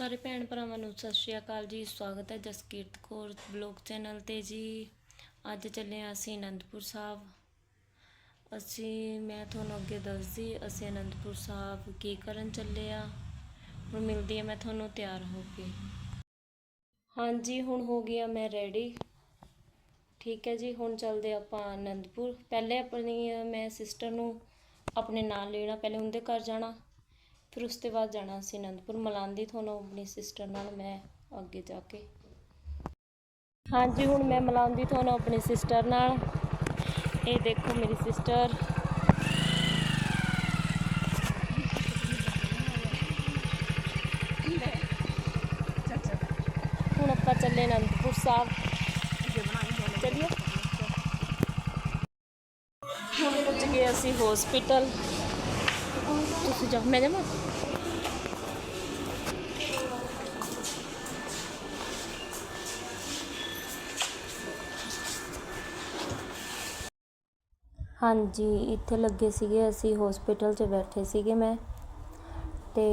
ਸਾਰੇ ਭੈਣ ਭਰਾਵਾਂ ਨੂੰ ਸਤਿ ਸ਼੍ਰੀ ਅਕਾਲ ਜੀ, ਸਵਾਗਤ ਹੈ ਜਸਕੀਰਤ ਕੌਰ ਬਲੌਗ ਚੈਨਲ ਤੇ ਜੀ। ਅੱਜ ਚੱਲੇ ਹਾਂ ਅਸੀਂ ਅਨੰਦਪੁਰ ਸਾਹਿਬ। ਅਸੀਂ, ਮੈਂ ਤੁਹਾਨੂੰ ਅੱਗੇ ਦੱਸਦੀ, ਅਸੀਂ ਅਨੰਦਪੁਰ ਸਾਹਿਬ ਕੀ ਕਰਨ ਚੱਲੇ ਆ ਹੁਣ ਮਿਲਦੀ ਹਾਂ ਮੈਂ ਤੁਹਾਨੂੰ ਤਿਆਰ ਹੋ ਕੇ। ਹਾਂਜੀ, ਹੁਣ ਹੋ ਗਈ ਆ ਮੈਂ ਰੈਡੀ ਠੀਕ ਹੈ ਜੀ, ਹੁਣ ਚੱਲਦੇ ਆਪਾਂ ਅਨੰਦਪੁਰ। ਪਹਿਲੇ ਆਪਣੀ ਮੈਂ ਸਿਸਟਰ ਨੂੰ ਆਪਣੇ ਨਾਲ ਲੈਣਾ, ਪਹਿਲੇ ਉਹਦੇ ਘਰ ਜਾਣਾ। ਫਿਰ ਉਸ ਤੋਂ ਬਾਅਦ ਜਾਣਾ ਅਸੀਂ ਅਨੰਦਪੁਰ। ਮਲਾਂਦੀ ਤੁਹਾਨੂੰ ਆਪਣੀ ਸਿਸਟਰ ਨਾਲ ਮੈਂ ਅੱਗੇ ਜਾ ਕੇ ਹਾਂਜੀ, ਹੁਣ ਮੈਂ ਮਲਾਂਦੀ ਤੁਹਾਨੂੰ ਆਪਣੀ ਸਿਸਟਰ ਨਾਲ। ਇਹ ਦੇਖੋ ਮੇਰੀ ਸਿਸਟਰ ਹੁਣ ਆਪਾਂ ਚੱਲੇ ਅਨੰਦਪੁਰ ਸਾਹਿਬ। ਚਲਿਏ। ਹੁਣ ਪਹੁੰਚ ਗਏ ਅਸੀਂ ਹਸਪੀਟਲ ਤੁਸੀਂ ਜਾਓ, ਮੈਂ ਜਾਵਾਂ? ਹਾਂਜੀ, ਇੱਥੇ ਲੱਗੇ ਸੀਗੇ, ਅਸੀਂ ਹਸਪੀਟਲ 'ਚ ਬੈਠੇ ਸੀਗੇ ਮੈਂ। ਤੇ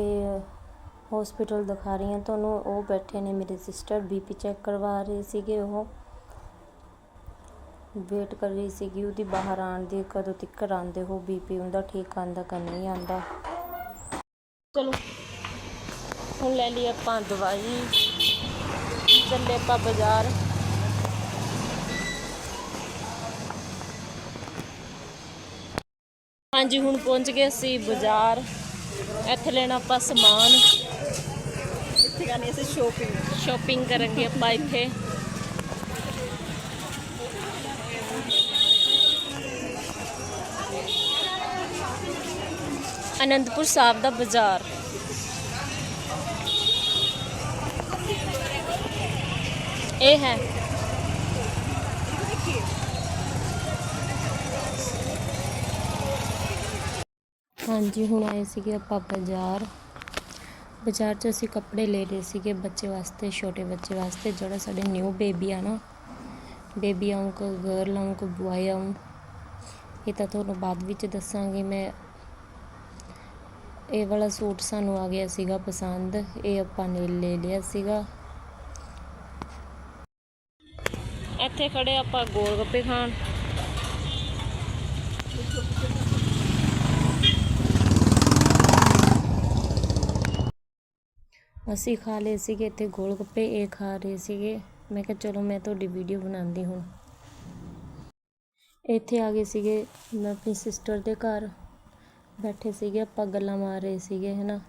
ਹਸਪੀਟਲ ਦਿਖਾ ਰਹੀ ਹਾਂ ਤੁਹਾਨੂੰ, ਉਹ ਬੈਠੇ ਨੇ ਮੇਰੇ ਸਿਸਟਰ ਬੀਪੀ ਚੈੱਕ ਕਰਵਾ ਰਹੇ ਸੀਗੇ ਉਹ। ਵੇਟ ਕਰ ਰਹੀ ਸੀਗੀ ਉਹਦੀ ਬਾਹਰ ਆਉਣ ਦੀ ਕਦੋਂ ਤੱਕ ਆਉਂਦੇ ਹੋ ਬੀਪੀ ਉਹਦਾ ਠੀਕ ਆਂਦਾ ਕਿ ਨਹੀਂ ਆਂਦਾ ਚਲੋ ਹੁਣ ਲੈ ਲਈ ਆਪਾਂ ਦਵਾਈ। ਚੱਲੇ ਆਪਾਂ ਬਾਜ਼ਾਰ। ਹਾਂਜੀ ਹੁਣ ਪਹੁੰਚ ਗਏ ਅਸੀਂ ਬਾਜ਼ਾਰ। ਇੱਥੇ ਲੈਣਾ ਆਪਾਂ ਸਮਾਨ। ਇੱਥੇ ਕਰਨੀ ਅਸੀਂ ਸ਼ੋਪਿੰਗ ਸ਼ਾਪਿੰਗ ਕਰਾਂਗੇ ਆਪਾਂ ਇੱਥੇ। ਅਨੰਦਪੁਰ ਸਾਹਿਬ ਦਾ ਬਾਜ਼ਾਰ। ਇਹ ਹੈ। ਹਾਂਜੀ, ਹੁਣ ਆਏ ਸੀਗੇ ਆਪਾਂ ਬਾਜ਼ਾਰ। ਬਾਜ਼ਾਰ 'ਚ ਅਸੀਂ ਕੱਪੜੇ ਲੈ ਲਏ ਸੀਗੇ ਬੱਚੇ ਵਾਸਤੇ, ਛੋਟੇ ਬੱਚੇ ਵਾਸਤੇ, ਜਿਹੜਾ ਸਾਡੇ ਨਿਊ ਬੇਬੀ ਆ ਨਾ। ਬੇਬੀ ਆਉਂ ਕੋ ਗਰਲ ਆਉਂ ਕੋ ਬੁਆਏ ਆਉਂ ਇਹ ਤਾਂ ਤੁਹਾਨੂੰ ਬਾਅਦ ਵਿੱਚ ਦੱਸਾਂਗੀ, ਮੈਂ ਇਹ ਵਾਲਾ ਸੂਟ ਸਾਨੂੰ ਆ ਗਿਆ ਸੀਗਾ ਪਸੰਦ। ਇਹ ਆਪਾਂ ਨੇ ਲੈ ਲਿਆ ਸੀਗਾ। ਇੱਥੇ ਖੜੇ ਆਪਾਂ ਗੋਲ ਗੱਪੇ ਖਾਣ। ਅਸੀਂ ਖਾ ਲਏ ਸੀਗੇ ਇੱਥੇ ਗੋਲ ਗੱਪੇ ਇਹ ਖਾ ਰਹੇ ਸੀਗੇ। ਮੈਂ ਕਿਹਾ ਚਲੋ ਮੈਂ ਤੁਹਾਡੀ ਵੀਡੀਓ ਬਣਾਉਂਦੀ ਹੁਣ। ਇੱਥੇ ਆ ਗਏ ਸੀਗੇ ਮੈਂ ਆਪਣੀ ਸਿਸਟਰ ਦੇ ਘਰ। ਬੈਠੇ ਸੀਗੇ, ਆਪਾਂ ਗੱਲਾਂ ਮਾਰ ਰਹੇ ਸੀਗੇ ਹੈ ਨਾ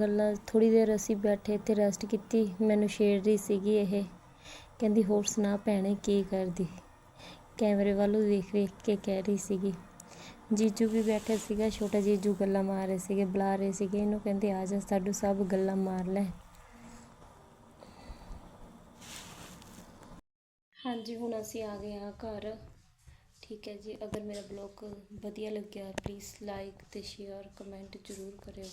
ਗੱਲਾਂ ਥੋੜੀ ਦੇਰ ਅਸੀਂ ਬੈਠੇ ਇੱਥੇ ਰੈਸਟ ਕੀਤੀ, ਮੈਨੂੰ ਛੇੜ ਰਹੀ ਸੀਗੀ ਇਹ। ਕਹਿੰਦੀ, ਹੋਰ ਸੁਣਾ ਭੈਣੇ, ਕੀ ਕਰਦੀ? ਕੈਮਰੇ ਵੱਲ ਵੇਖ ਵੇਖ ਕੇ ਕਹਿ ਰਹੀ ਸੀਗੀ। ਜੀਜੂ ਵੀ ਬੈਠਾ ਸੀਗਾ, ਛੋਟਾ ਜੀਜੂ ਗੱਲਾਂ ਮਾਰ ਰਹੇ ਸੀਗੇ, ਬੁਲਾ ਰਹੇ ਸੀਗੇ। ਇਹਨੂੰ ਕਹਿੰਦੇ, ਆ ਜਾ, ਸਾਡੂ ਸਭ ਗੱਲਾਂ ਮਾਰ ਲੈ। ਹਾਂਜੀ, ਹੁਣ ਅਸੀਂ ਆ ਗਏ ਹਾਂ ਘਰ। ਠੀਕ ਹੈ ਜੀ, ਅਗਰ ਮੇਰਾ ਬਲੌਗ ਵਧੀਆ ਲੱਗਿਆ ਪਲੀਜ਼ ਲਾਈਕ ਤੇ ਸ਼ੇਅਰ ਕਮੈਂਟ ਜ਼ਰੂਰ ਕਰਿਓ।